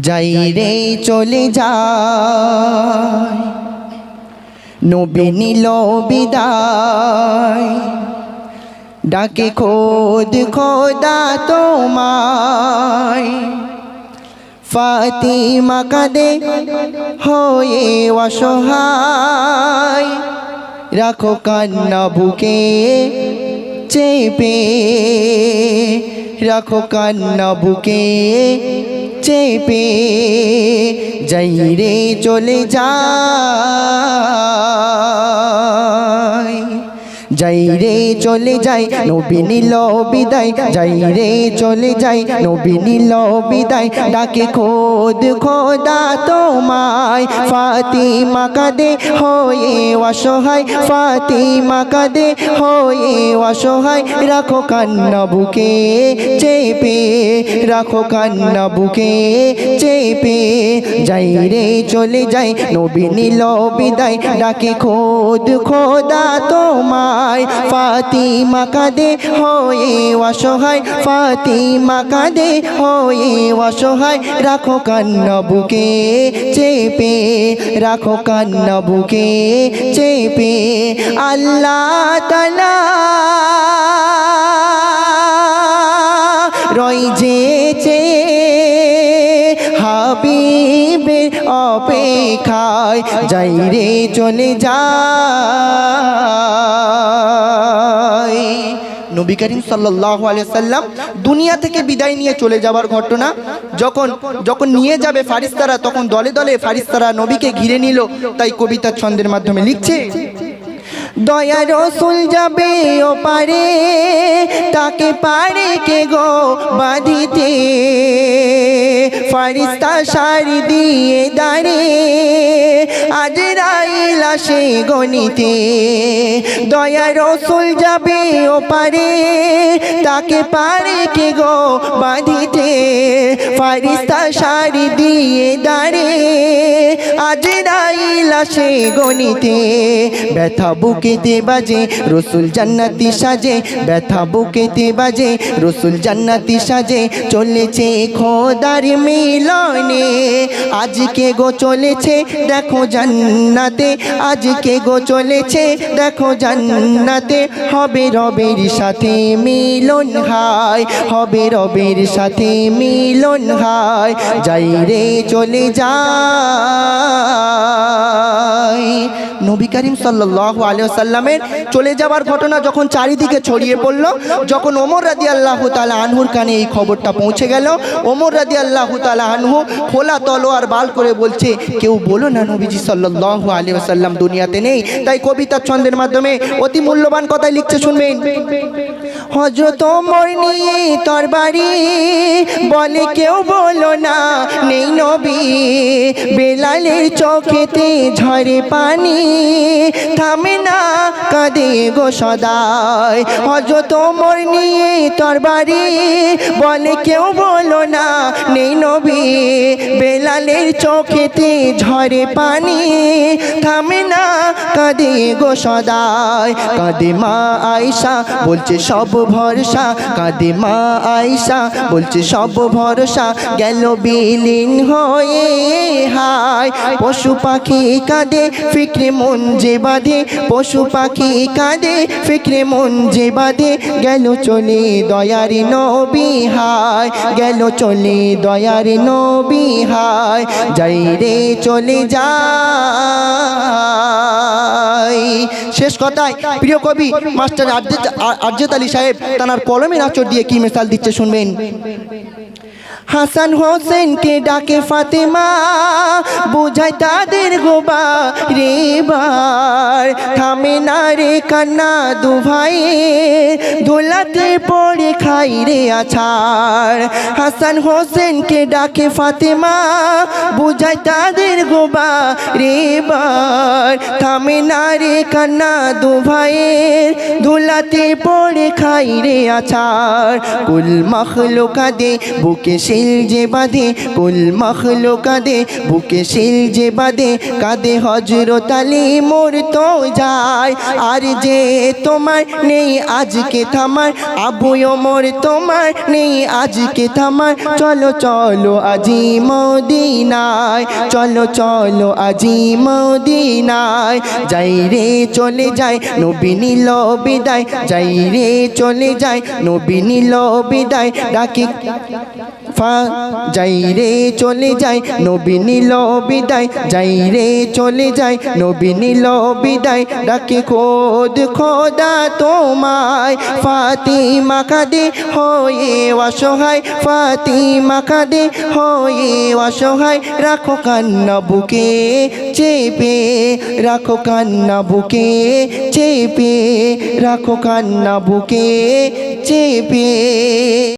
যাই রে চলে যায় নবী নিল বিদায়। ডাকে খোদ খোদা তোমায়। ফাতিমা কাদে হয়ে অসহায়। রাখো কান্না বুকে চেপে। রাখো কান্না বুকে চেপে যাই রে চলে যায় যাই রে চলে যাই নবী নিল বিদায়। যাই রে চলে যাই নবী নিল বিদায়। ডাকে খোদ খোদা তোমায় ফাতিমা কাঁদে হয়ে অসহায় ফাতিমা কাঁদে হয়ে অসহায়। রাখো কান্না বুকে চেপে রাখো কান্না বুকে চেপে। যাই রে চলে যাই নবী নিল বিদায়। ডাকে খোদ খোদা তোমায় ফাতিমা কাঁদে, হয়ে অসহায়। ফাতিমা কাঁদে, হয়ে অসহায়। রাখো কান্না বুকে চেপে, রাখো কান্না বুকে চেপে। আল্লাহ তালা অপেক্ষায় যাই রে চলে যায় নবী করিম সাল্লাল্লাহু আলাইহি সাল্লাম দুনিয়া থেকে বিদায় নিয়ে চলে যাওয়ার ঘটনা, যখন যখন নিয়ে যাবে ফারিস্তারা, তখন দলে দলে ফারিস্তারা নবীকে ঘিরে নিল, তাই কবিতা ছন্দের মাধ্যমে লিখছে, দয়া রসুল যাবে ও পারে তাকে পারে কে গো বাঁধিতে? ফারিস্তা সারি দিয়ে দাঁড়ে। আজ রাইলা সে গণিতে। দয়া রসুল যাবে ও পারে। তাকে পারে কে গো বাঁধিতে। ফারিস্তা সারি দিয়ে দাঁড়ে। আজ সে গণিতে। ব্যথা বুকেতে বাজে, রসুল জান্নাতি সাজে। ব্যথা বুকেতে বাজে, রসুল জান্নাতি সাজে। চলেছে খোদার মিলনে। আজকে গো চলেছে, দেখো জান্নাতে। আজকে গো চলেছে, দেখো জান্নাতে। হবে রবের সাথে মিলন হায়, হবে রবের সাথে মিলন হায়। যাই রে চলে যায় নবী করিম সাল্লাহ আলিয়াল্লামের চলে যাওয়ার ঘটনা যখন চারিদিকে ছড়িয়ে পড়ল, যখন ওমর রাদি আল্লাহ তালা আনহুর কানে এই খবরটা পৌঁছে গেল, ওমর রাদি আল্লাহ তালা আনহু খোলা তলোয়ার বাল করে বলছে, কেউ বলো না নবীজি সাল্লাহ আলিয়াল্লাম দুনিয়াতে নেই? তাই কবিতার ছন্দের মাধ্যমে অতি মূল্যবান কথাই লিখছে, শুনবেন। হজরত ওমর নিয়ে তোর বাড়ি বলে কেউ বলো না, নেই নবী। বেলালের চোখেতে ঝরে পানি, থামে না, কাঁদে গো সদায় হজরত ওমর নিয়ে তোর বাড়ি বলে কেউ বলো না, নেই নবী। বেলালের চোখেতে ঝরে পানি, থামে না, কাঁদে গো সদায় কাঁদে মা আয়সা বলছে সব ভরসা। কাঁদে মা আয়সা বলছে, সব ভরসা গেল বিলীন হয়ে, হায়। পশু পাখি কাঁদে, ফিক্রে মন যে বাঁধে। পশু পাখি কাঁদে, ফিক্রে মন যে বাঁধে। গেল চলে দয়ারি নবী, হায়। গেল চলে দয়ারি নবী, হায়। যাই রে চলে যায় শেষ কথায় প্রিয় কবি মাস্টার আর্জেত আলী সাহেব তার কলমের আচর দিয়ে কি মেসাল দিচ্ছে শুনবেন? হাসান হোসেনকে ডাকে ফাতেমা, বুঝায় তাদের গোবা রে বার থামে না রে কান্না দু ভাই দোলাতে পড়ে খাই রে আছাড়। হাসান হোসেনকে ডাকে ফাতেমা, বুঝায় তাদের গোবা রে বার থামে না রে কান্না দু ভাইয়ের দোলাতে পড়ে খাই রে আছাড়। কুল মখলো কাঁদে বুকে শিল যে বাঁধে, কুল মখলো কাঁদে বুকে শিল যে বাঁধে, কাঁদে হজরত আলী, মোর তো যায় আর যে তোমার নেই, আজকে থামার, আবু ওমর তোমার নেই, আজকে থামার। চলো চলো আজি মদিনায়, চলো চলো আজি মদিনায়। যাই রে চলে যায় নবী নিল বিদায়, যাই রে চলে যায় নবী নিল বিদায়। ডাকে যাই রে চলে যায় নবী নিল বিদায়, যাই রে চলে যায় নবী নিল বিদায়, ডাকে খোদ খোদা তোমায়, ফাতিমা কাঁদে হয়ে অসহায়, ফাতিমা কাঁদে হয়ে অসহায়, রাখো কান্না বুকে চেপে, রাখো কান্না বুকে চেপে, রাখো কান্না বুকে চেপে।